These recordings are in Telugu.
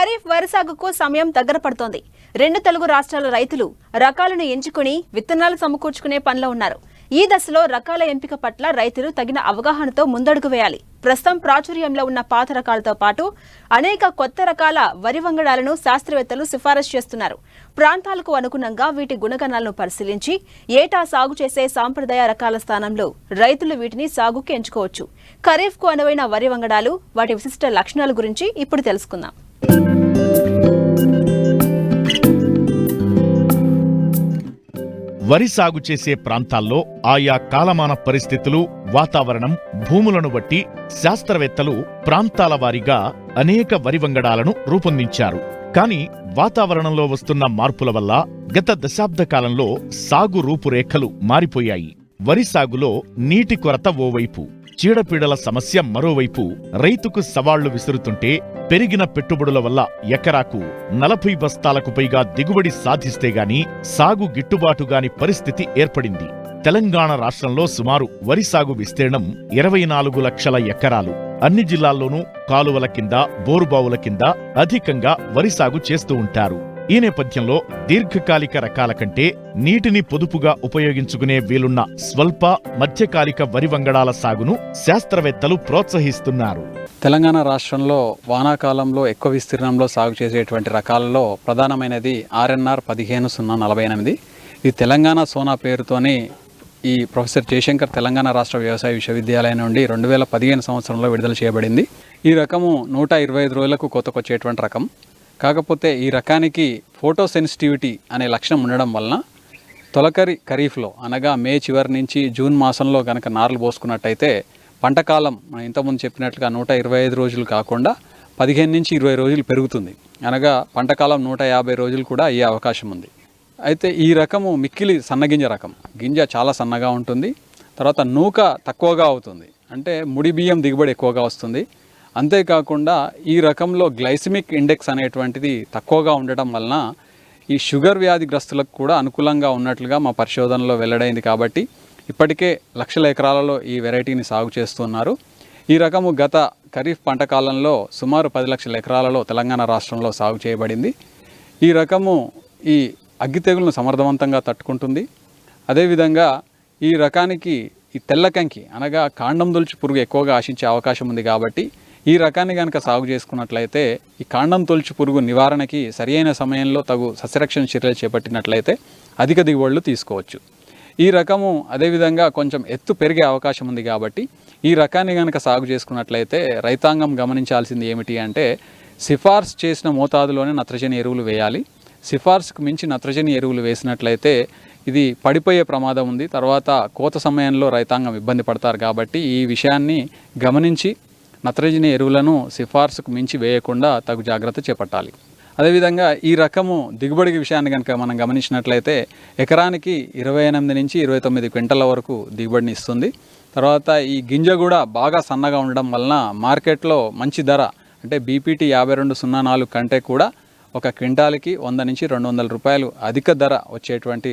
ఖరీఫ్ వరి సాగుకు సమయం దగ్గర పడుతోంది. రెండు తెలుగు రాష్ట్రాల రైతులు రకాలను ఎంచుకుని విత్తనాలు సమకూర్చుకునే పనిలో ఉన్నారు. ఈ దశలో రకాల ఎంపిక పట్ల రైతులు తగిన అవగాహనతో ముందడుగు వేయాలి. ప్రస్తుతం ప్రాచుర్యంలో ఉన్న పాత రకాలతో పాటు అనేక కొత్త రకాల వరి వంగడాలను శాస్త్రవేత్తలు సిఫారసు చేస్తున్నారు. ప్రాంతాలకు అనుగుణంగా వీటి గుణగణాలను పరిశీలించి ఏటా సాగు చేసే సాంప్రదాయ రకాల స్థానంలో రైతులు వీటిని సాగుకి ఎంచుకోవచ్చు. ఖరీఫ్కు అనువైన వరి వంగడాలు వాటి విశిష్ట లక్షణాల గురించి ఇప్పుడు తెలుసుకుందాం. వరి సాగు చేసే ప్రాంతాల్లో ఆయా కాలమాన పరిస్థితులు వాతావరణం భూములను బట్టి శాస్త్రవేత్తలు ప్రాంతాల వారీగా అనేక వరి వంగడాలను రూపొందించారు. కానీ వాతావరణంలో వస్తున్న మార్పుల వల్ల గత దశాబ్ద కాలంలో సాగు రూపురేఖలు మారిపోయాయి. వరి సాగులో నీటి కొరత ఓవైపు చీడపీడల సమస్య మరోవైపు రైతుకు సవాళ్ళు విసురుతుంటే పెరిగిన పెట్టుబడుల వల్ల ఎకరాకు నలభై బస్తాలకు పైగా దిగుబడి సాధిస్తే గాని సాగు గిట్టుబాటు గాని పరిస్థితి ఏర్పడింది. తెలంగాణ రాష్ట్రంలో సుమారు వరి సాగు విస్తీర్ణం ఇరవై నాలుగు లక్షల ఎకరాలు. అన్ని జిల్లాల్లోనూ కాలువల కింద బోరుబావుల కింద అధికంగా వరి సాగు చేస్తూ ఉంటారు. ఈ నేపథ్యంలో దీర్ఘకాలిక రకాల కంటే నీటిని పొదుపుగా ఉపయోగించుకునే వీలున్న స్వల్ప మధ్యకాలిక వరి వంగడాల సాగును శాస్త్రవేత్తలు ప్రోత్సహిస్తున్నారు. తెలంగాణ రాష్ట్రంలో వానాకాలంలో ఎక్కువ విస్తీర్ణంలో సాగు చేసేటువంటి రకాలలో ప్రధానమైనది ఆర్ఎన్ఆర్ పదిహేను సున్నా నలభై ఎనిమిది. ఇది తెలంగాణ సోనా పేరుతోని ఈ ప్రొఫెసర్ జయశంకర్ తెలంగాణ రాష్ట్ర వ్యవసాయ విశ్వవిద్యాలయం నుండి రెండు వేల పదిహేను సంవత్సరంలో విడుదల చేయబడింది. ఈ రకము నూట ఇరవై ఐదు రోజులకు కొత్తకొచ్చేటువంటి రకం. కాకపోతే ఈ రకానికి ఫోటో సెన్సిటివిటీ అనే లక్షణం ఉండడం వలన తొలకరి ఖరీఫ్లో అనగా మే చివరి నుంచి జూన్ మాసంలో కనుక నార్లు పోసుకున్నట్టయితే పంటకాలం మనం ఇంతకుముందు చెప్పినట్లుగా నూట ఇరవై ఐదు రోజులు కాకుండా పదిహేను నుంచి ఇరవై రోజులు పెరుగుతుంది. అనగా పంటకాలం నూట యాభై రోజులు కూడా అయ్యే అవకాశం ఉంది. అయితే ఈ రకము మిక్కిలి సన్నగింజ రకం. గింజ చాలా సన్నగా ఉంటుంది. తర్వాత నూక తక్కువగా అవుతుంది. అంటే ముడి బియ్యం దిగుబడి ఎక్కువగా వస్తుంది. అంతేకాకుండా ఈ రకంలో గ్లైసిమిక్ ఇండెక్స్ అనేటువంటిది తక్కువగా ఉండటం వలన ఈ షుగర్ వ్యాధిగ్రస్తులకు కూడా అనుకూలంగా ఉన్నట్లుగా మా పరిశోధనలో వెల్లడైంది కాబట్టి ఇప్పటికే లక్షల ఎకరాలలో ఈ వెరైటీని సాగు చేస్తున్నారు. ఈ రకము గత ఖరీఫ్ పంట కాలంలో సుమారు పది లక్షల ఎకరాలలో తెలంగాణ రాష్ట్రంలో సాగు చేయబడింది. ఈ రకము ఈ అగ్గి తెగులను సమర్థవంతంగా తట్టుకుంటుంది. అదేవిధంగా ఈ రకానికి ఈ తెల్లకంకి అనగా కాండం దొలుచు పురుగు ఎక్కువగా ఆశించే అవకాశం ఉంది కాబట్టి ఈ రకాన్ని కనుక సాగు చేసుకున్నట్లయితే ఈ కాండం తొలుచు పురుగు నివారణకి సరియైన సమయంలో తగు సస్యరక్షణ చర్యలు చేపట్టినట్లయితే అధిక దిగుబడులు తీసుకోవచ్చు. ఈ రకము అదేవిధంగా కొంచెం ఎత్తు పెరిగే అవకాశం ఉంది కాబట్టి ఈ రకాన్ని కనుక సాగు చేసుకున్నట్లయితే రైతాంగం గమనించాల్సింది ఏమిటి అంటే సిఫార్సు చేసిన మోతాదులోనే నత్రజని ఎరువులు వేయాలి. సిఫార్సుకు మించి నత్రజని ఎరువులు వేసినట్లయితే ఇది పడిపోయే ప్రమాదం ఉంది. తర్వాత కోత సమయంలో రైతాంగం ఇబ్బంది పడతారు కాబట్టి ఈ విషయాన్ని గమనించి నత్రజని ఎరువులను సిఫార్సుకు మించి వేయకుండా తగు జాగ్రత్త చేపట్టాలి. అదేవిధంగా ఈ రకము దిగుబడి విషయాన్ని కనుక మనం గమనించినట్లయితే ఎకరానికి ఇరవై ఎనిమిది నుంచి ఇరవై తొమ్మిది క్వింటల వరకు దిగుబడిని ఇస్తుంది. తర్వాత ఈ గింజ కూడా బాగా సన్నగా ఉండడం వలన మార్కెట్లో మంచి ధర అంటే బీపీటీ యాభై రెండు సున్నా నాలుగు కంటే కూడా ఒక క్వింటాల్కి వంద నుంచి రెండు వందల రూపాయలు అధిక ధర వచ్చేటువంటి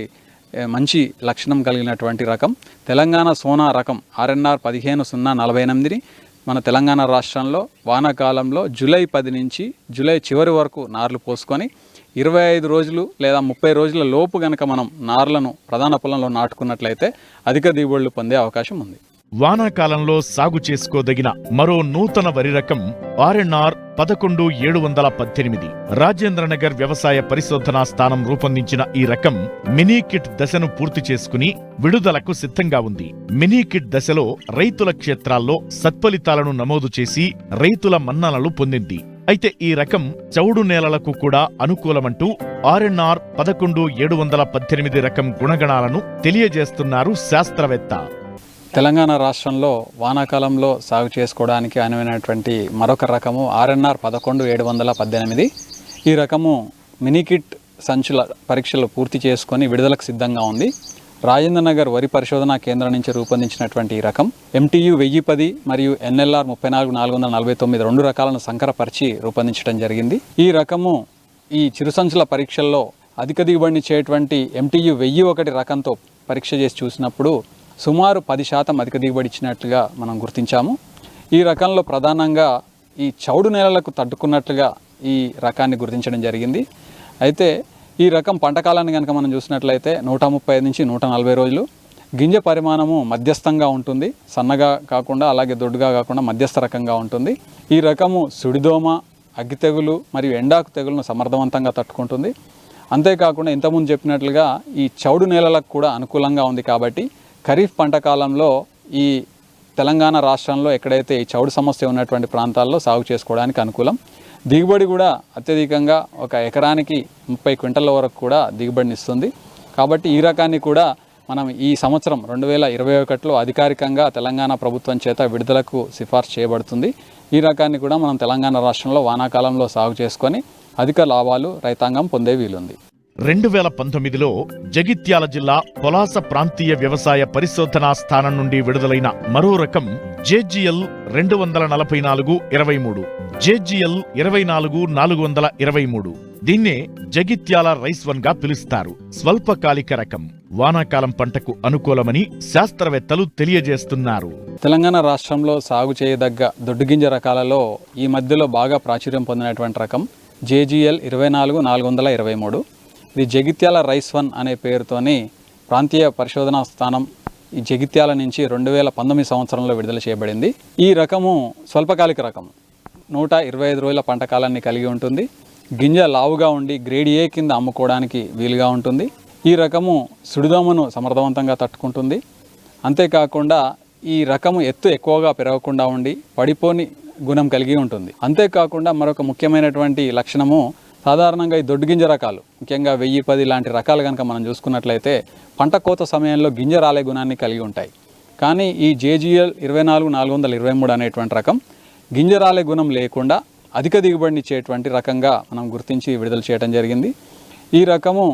మంచి లక్షణం కలిగినటువంటి రకం. తెలంగాణ సోనా రకం ఆర్ఎన్ఆర్ పదిహేను సున్నా నలభై ఎనిమిదిని మన తెలంగాణ రాష్ట్రంలో వానాకాలంలో జూలై పది నుంచి జూలై చివరి వరకు నార్లు పోసుకొని ఇరవై ఐదు రోజులు లేదా ముప్పై రోజుల లోపు గనక మనం నార్లను ప్రధాన పొలంలో నాటుకున్నట్లయితే అధిక దిగుబడులు పొందే అవకాశం ఉంది. వానాకాలంలో సాగు చేసుకోదగిన మరో నూతన వరి రకం ఆర్ఎన్ఆర్ పదకొండు ఏడు వందల పద్దెనిమిది. రాజేంద్రనగర్ వ్యవసాయ పరిశోధనా స్థానం రూపొందించిన ఈ రకం మినీ కిట్ దశను పూర్తి చేసుకుని విడుదలకు సిద్ధంగా ఉంది. మినీ కిట్ దశలో రైతుల క్షేత్రాల్లో సత్ఫలితాలను నమోదు చేసి రైతుల మన్ననలు పొందింది. అయితే ఈ రకం చౌడు నేలలకు కూడా అనుకూలమంటూ ఆర్ఎన్ఆర్ పదకొండు ఏడు వందల పద్దెనిమిది రకం గుణగణాలను తెలియజేస్తున్నారు శాస్త్రవేత్త. తెలంగాణ రాష్ట్రంలో వానాకాలంలో సాగు చేసుకోవడానికి అనువైనటువంటి మరొక రకము ఆర్ఎన్ఆర్ పదకొండు ఏడు వందల పద్దెనిమిది. ఈ రకము మినీకిట్ సంచుల పరీక్షలు పూర్తి చేసుకొని విడుదలకు సిద్ధంగా ఉంది. రాజేంద్రనగర్ వరి పరిశోధనా కేంద్రం నుంచి రూపొందించినటువంటి ఈ రకం ఎంటీయు వెయ్యి పది మరియు ఎన్ఎల్ఆర్ ముప్పై నాలుగు నాలుగు వందల నలభై తొమ్మిది రెండు రకాలను సంకరపరిచి రూపొందించడం జరిగింది. ఈ రకము ఈ చిరుసంచుల పరీక్షల్లో అధిక దిగుబడిని చేయటువంటి ఎంటీయు వెయ్యి ఒకటి రకంతో పరీక్ష చేసి చూసినప్పుడు సుమారు పది శాతం అధిక దిగుబడి ఇచ్చినట్లుగా మనం గుర్తించాము. ఈ రకంలో ప్రధానంగా ఈ చౌడు నేలలకు తట్టుకున్నట్లుగా ఈ రకాన్ని గుర్తించడం జరిగింది. అయితే ఈ రకం పంటకాలాన్ని కనుక మనం చూసినట్లయితే నూట ముప్పై నుంచి నూట నలభై రోజులు. గింజ పరిమాణము మధ్యస్థంగా ఉంటుంది. సన్నగా కాకుండా అలాగే దొడ్డుగా కాకుండా మధ్యస్థ రకంగా ఉంటుంది. ఈ రకము సుడిదోమ అగ్గి తెగులు మరియు ఎండాకు తెగులను సమర్థవంతంగా తట్టుకుంటుంది. అంతేకాకుండా ఇంతకుముందు చెప్పినట్లుగా ఈ చౌడు నేలలకు కూడా అనుకూలంగా ఉంది కాబట్టి ఖరీఫ్ పంట కాలంలో ఈ తెలంగాణ రాష్ట్రంలో ఎక్కడైతే ఈ చౌడు సమస్య ఉన్నటువంటి ప్రాంతాల్లో సాగు చేసుకోవడానికి అనుకూలం. దిగుబడి కూడా అత్యధికంగా ఒక ఎకరానికి ముప్పై క్వింటల వరకు కూడా దిగుబడిని ఇస్తుంది. కాబట్టి ఈ రకాన్ని కూడా మనం ఈ సంవత్సరం రెండు వేల ఇరవై ఒకటిలో అధికారికంగా తెలంగాణ ప్రభుత్వం చేత విడుదలకు సిఫార్సు చేయబడుతుంది. ఈ రకాన్ని కూడా మనం తెలంగాణ రాష్ట్రంలో వానాకాలంలో సాగు చేసుకొని అధిక లాభాలు రైతాంగం పొందే వీలుంది. రెండు వేల పంతొమ్మిదిలో జగిత్యాల జిల్లా పొలాస ప్రాంతీయ వ్యవసాయ పరిశోధనా స్థానం నుండి విడుదలైన మరో రకం జేజీఎల్ రెండు వందల నలభై నాలుగు ఇరవై మూడు. జేజీఎల్ ఇరవై నాలుగు నాలుగు వందల ఇరవై మూడు. దీన్నే జగిత్యాల రైస్ వన్గా పిలుస్తారు. స్వల్పకాలిక రకం. వానాకాలం పంటకు అనుకూలమని శాస్త్రవేత్తలు తెలియజేస్తున్నారు. తెలంగాణ రాష్ట్రంలో సాగు చేయదగ్గ దొడ్డుగింజ రకాలలో ఈ మధ్యలో బాగా ప్రాచుర్యం పొందినటువంటి రకం జేజీఎల్ ఇరవై నాలుగు నాలుగు వందల ఇరవై మూడు. ఇది జగిత్యాల రైస్ వన్ అనే పేరుతోని ప్రాంతీయ పరిశోధనా స్థానం ఈ జగిత్యాల నుంచి రెండు వేల పంతొమ్మిది సంవత్సరంలో విడుదల చేయబడింది. ఈ రకము స్వల్పకాలిక రకం నూట ఇరవై ఐదు రోజుల పంటకాలాన్ని కలిగి ఉంటుంది. గింజ లావుగా ఉండి గ్రేడ్ ఏ కింద అమ్ముకోవడానికి వీలుగా ఉంటుంది. ఈ రకము సుడిదోమను సమర్థవంతంగా తట్టుకుంటుంది. అంతేకాకుండా ఈ రకము ఎత్తు ఎక్కువగా పెరగకుండా ఉండి పడిపోని గుణం కలిగి ఉంటుంది. అంతేకాకుండా మరొక ముఖ్యమైనటువంటి లక్షణము సాధారణంగా ఈ దొడ్డు గింజ రకాలు ముఖ్యంగా వెయ్యి పది లాంటి రకాలు కనుక మనం చూసుకున్నట్లయితే పంట కోత సమయంలో గింజ రాలే గుణాన్ని కలిగి ఉంటాయి. కానీ ఈ జేజీఎల్ ఇరవై నాలుగు నాలుగు వందల ఇరవై మూడు అనేటువంటి రకం గింజ రాలే గుణం లేకుండా అధిక దిగుబడిని ఇచ్చేటువంటి రకంగా మనం గుర్తించి విడుదల చేయడం జరిగింది. ఈ రకము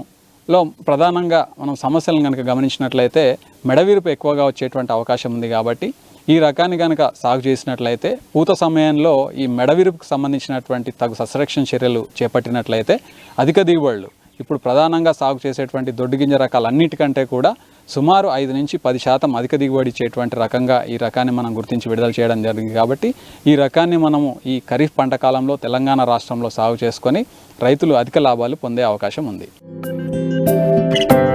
లో ప్రధానంగా మనం సమస్యలను కనుక గమనించినట్లయితే మెడవిరుపు ఎక్కువగా వచ్చేటువంటి అవకాశం ఉంది కాబట్టి ఈ రకాన్ని కనుక సాగు చేసినట్లయితే పూత సమయంలో ఈ మెడవిరుపుకు సంబంధించినటువంటి తగు సస్రక్షణ చర్యలు చేపట్టినట్లయితే అధిక దిగుబడులు. ఇప్పుడు ప్రధానంగా సాగు చేసేటువంటి దొడ్డు గింజ రకాలన్నిటికంటే కూడా సుమారు ఐదు నుంచి పది శాతం అధిక దిగుబడి ఇచ్చేటువంటి రకంగా ఈ రకాన్ని మనం గుర్తించి విడుదల చేయడం జరిగింది కాబట్టి ఈ రకాన్ని మనము ఈ ఖరీఫ్ పంట కాలంలో తెలంగాణ రాష్ట్రంలో సాగు చేసుకొని రైతులు అధిక లాభాలు పొందే అవకాశం ఉంది. Thank you.